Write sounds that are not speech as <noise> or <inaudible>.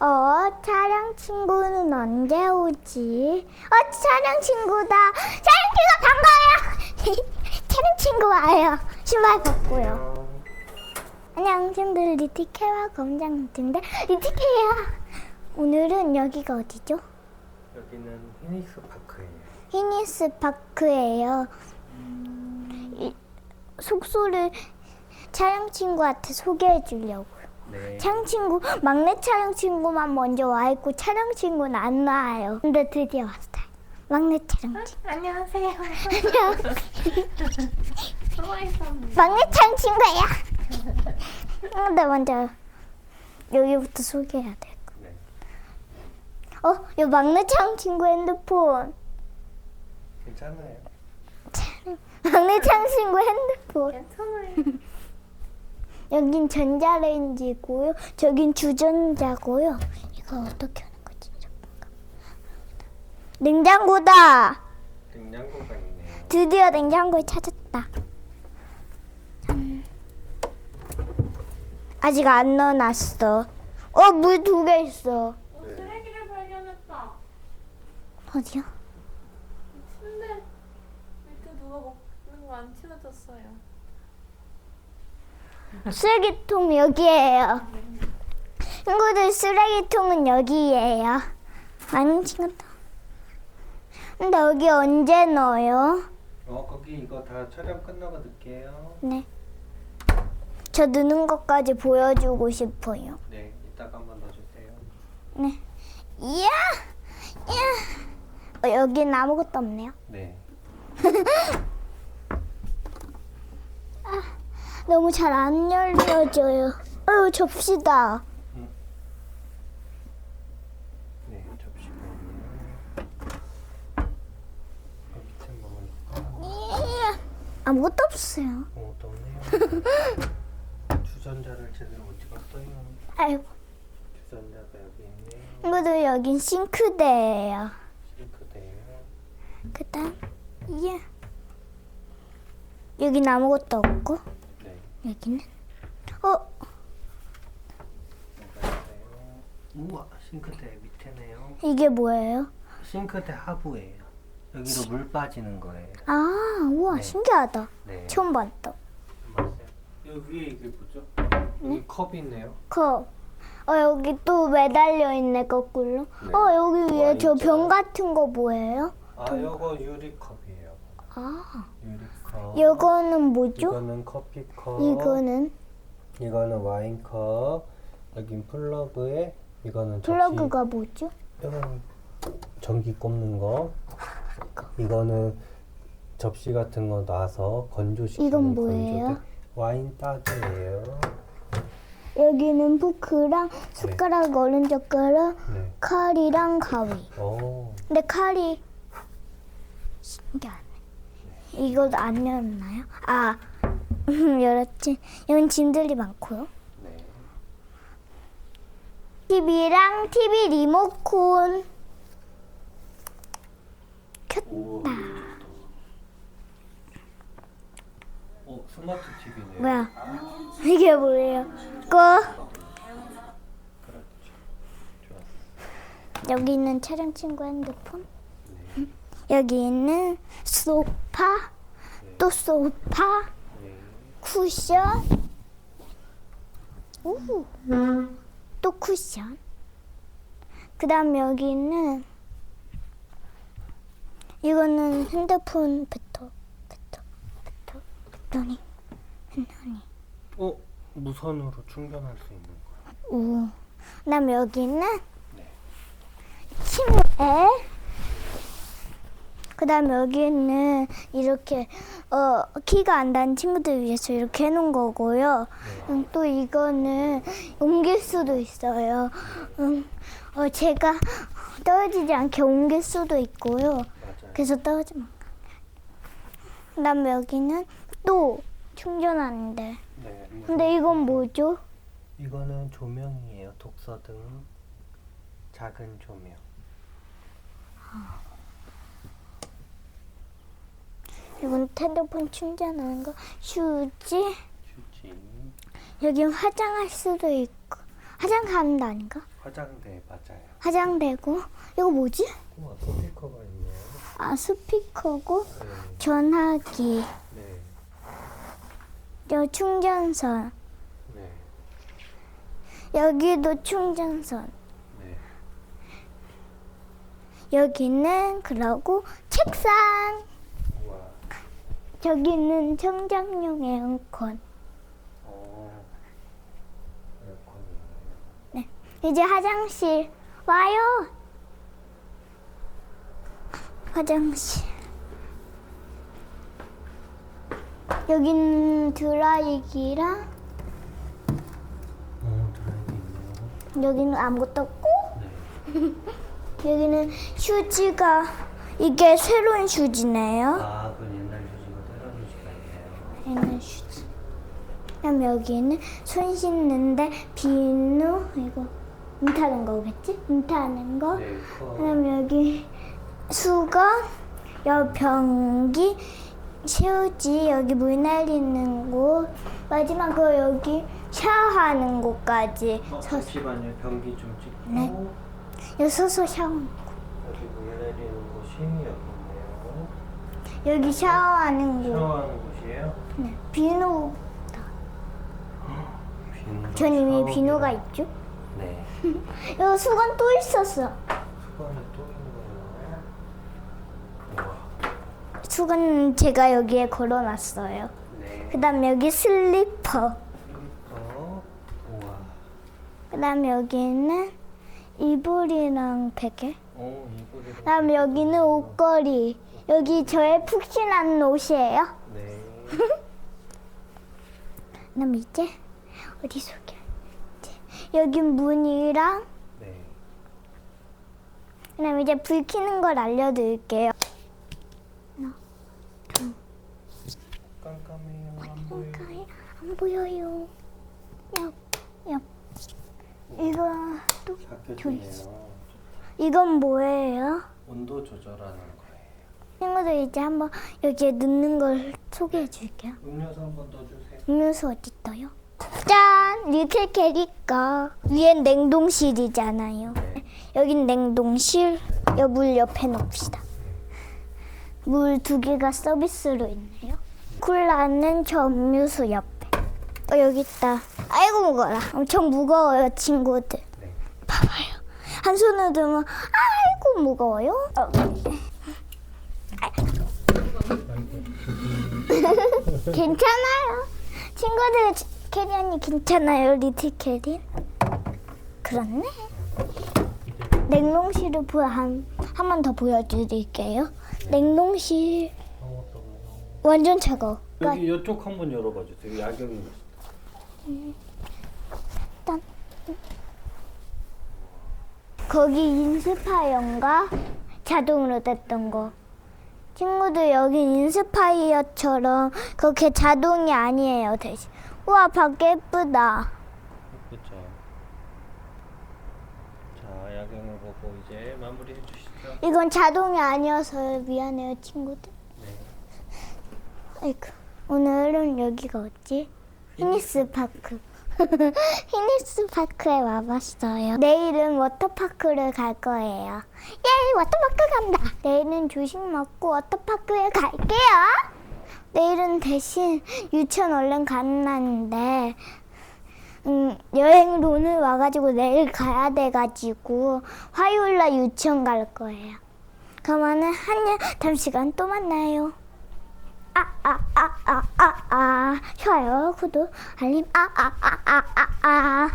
어, 촬영 친구는 언제 오지? 어, 촬영 친구다. 촬영 친구 반가워요. <laughs> 촬영 친구 와요. 신발 벗고요. 안녕, 친구들 리티케와 검장 같은데 리티케야. 오늘은 여기가 어디죠? 여기는 히닉스 파크예요. 히니스 파크예요. 이- 숙소를 촬영 친구한테 소개해 주려고요. 네. 촬영 친구 막내 촬영 친구만 먼저 와 있고 촬영 친구는 안 와요. 근데 드디어 왔어요. 막내 촬영 친구. 안녕하세요. 안녕. 있었는데. <laughs> 막내 촬영 친구야. 근데 먼저 여기부터 소개해야 돼. 네. 어, 이 막내 촬영 친구 핸드폰. 괜찮아요. 막내 촬영 친구 핸드폰. 괜찮아요. 여긴 전자레인지고요. 저긴 주전자고요. 이거 어떻게 하는 거지? 냉장고다. 냉장고가 있네요. 드디어 냉장고를 찾았다. 음. 아직 안 넣어놨어. 어, 물 두 개 있어. 어, 쓰레기를 발견했다. 어디야? 침대 밑에 누가 먹는 거 안 치워졌어요. 쓰레기통 여기에요. 친구들 쓰레기통은 여기에요. 많이 친구다. 근데 여기 언제 넣어요? 어 거기 이거 다 촬영 끝나고 넣을게요. 네. 저 넣는 것까지 보여주고 싶어요. 네. 이따가 한번 넣어주세요. 네. 이야! 이야! 어, 여긴 아무것도 없네요. 네. <laughs> 너무 잘 안 열려져요. 아유, 접시다. 네. 그 밑에 뭐가 있을까? 이야! 아무것도 없어요. 아무것도 없네요. <laughs> 주전자를 제대로 못 찍었어요. 아이고. 주전자가 여기 있네요. 친구들 여긴 싱크대예요. 싱크대예요. 그 다음, 이야. 여긴 아무것도 없고, 네. 여기는. 어? 우와 싱크대 밑에네요. 이게 뭐예요? 싱크대 하부예요. 여기로 물 빠지는 거예요. 아, 우와, 네. 신기하다. 네. 처음 봤다. 맞아요. 여기 위에 이게 뭐죠? 여기 컵이 있네요. 컵. 어, 여기 또 매달려 있네, 거꾸로. 네. 어, 여기 위에 저 와인잔. 병 같은 거 뭐예요? 아, 요거 유리컵이에요. 아, 유리컵. 이거는 뭐죠? 이거는 커피컵. 이거는 이거는 와인컵. 여긴 플러그에 이거는. 플러그가 뭐죠? 이건 전기 꼽는 거. 이거는 접시 같은 거 놔서 건조시키는 이건 뭐예요? 건조대. 와인 따개예요. 여기는 포크랑 숟가락, 어른 젓가락, 네. 칼이랑 가위. 오. 근데 칼이 신기하네. 이거 안 열었나요? 아, 열었지. 여긴 짐들이 많고요. 네. TV랑 TV 리모콘. 오. 오, 스마트 TV네요. 뭐야? 이게 뭐예요? 꺼. 그렇죠. 여기 있는 촬영 친구 핸드폰. 여기 있는 소파. 또 소파. 네. 쿠션. 오. 또 쿠션. 그 다음 여기는 이거는 핸드폰 배터 배터 배터 배터리 핸드폰이. 어, 무선으로 충전할 수 있는 거. 오. 그 다음 여기는 네. 침대. 그다음 여기는 이렇게 어 키가 안 닿는 친구들 위해서 이렇게 해놓은 거고요. 음, 또 이거는 옮길 수도 있어요. 음, 어 제가 떨어지지 않게 옮길 수도 있고요. 그래서 안 가요. 그다음 여기는 또 충전하는데. 네. 무선. 근데 이건 뭐죠? 이거는 조명이에요. 독서등. 작은 조명. 이건 핸드폰 충전하는 거. 휴지. 휴지. 여기 화장할 수도 있고 화장 데 아닌가? 화장대 맞아요. 화장대고 이거 뭐지? 우와 스피커가 있네요. 아 스피커고 네. 전화기 네. 여 충전선 네. 여기도 충전선 네. 여기는 그러고 책상. 저기는 청장용 에어컨 어. 에어컨이네요. 네 이제 화장실 와요 화장실 여기는 드라이기랑 어, 있네요. 여기는 아무것도 없고 네. <laughs> 여기는 휴지가 이게 새로운 휴지네요 아, 그건 옛날 휴지고 새로운 휴지가 있네요. 옛날 휴지 그럼 여기는 손 씻는데 비누 이거 물 타는 거겠지? 물 타는 거 네. 컵. 그럼 여기 수건 여기 변기 휴지 여기 물 내리는 곳 마지막으로 여기 샤워하는 곳까지 어, 서, 잠시만요. 변기 좀 찍고. 네. 여기 서서 샤워 여기 물 내리는 곳이 여기 있네요. 여기 샤워하는 곳 샤워하는 곳이에요. 네. 비누 비누. 전 이미 비누가 있죠? 네. <laughs> 여기 수건 또 있었어 수건이 또 있네요. 우와. 수건 제가 여기에 걸어놨어요 네. 그 다음 여기 슬리퍼 슬리퍼. 우와. 그 다음 여기는 이불이랑 베개 오, 이불이. 그 다음 여기는 옷걸이 여기 저의 푹신한 옷이에요 네. <laughs> 그다음 이제 어디 소개 이제 여기 문이랑 네. 그다음 이제 불 켜는 걸 알려드릴게요 깜깜해요. 안 보여요. 가까이 안 보여요 옆, 옆. 이거 또 작혀지네요. 이건 뭐예요? 온도 조절하는 거예요. 친구들 이제 한번 여기에 넣는 걸 소개해 줄게요 음료수 한 번 더 주세요. 음료수 어디 있어요? 짠! 이렇게 캐니까 위엔 냉동실이잖아요. 네. 여긴 냉동실. 물 옆에 놓읍시다. 물 두 개가 서비스로 있네요. 콜라는 저 음료수 옆에. 어, 여기 있다. 아이고 무거워라. 엄청 무거워요, 친구들. 네. 봐봐요. 한 손으로 들면 아이고 무거워요. 어. <laughs> 괜찮아요. 친구들 캐리 언니 괜찮아요, 리틀 캐리. 그렇네. 냉동실을 한한 번 더 보여드릴게요. 냉동실. 완전 차가워. 여기 이쪽 한번 열어봐 주세요. 야경이. 일단 거기 인스파이어인가 자동으로 됐던 거. 친구들 여기 인스파이어처럼 그렇게 자동이 아니에요 대신. 우와 밖에 예쁘다. 그렇죠. 자, 야경을 보고 이제 마무리 해 주시죠. 이건 자동이 아니어서 미안해요 친구들. 네. 아이고 오늘은 여기가 어디? 피니스 파크. <laughs> 피니스 파크에 와봤어요. 내일은 워터파크를 갈 거예요. 예, 워터파크 간다. 내일은 조식 먹고 워터파크에 갈게요. 내일은 대신 유치원 얼른 가는 날인데 음, 여행으로 오늘 와가지고 내일 가야 돼가지고 화요일 날 유치원 갈 거예요. 그러면은 한일 다음 시간 또 만나요. 아, 아, 아, 아, 아, 아. 좋아요, 구독, 알림, 아, 아, 아, 아, 아, 아.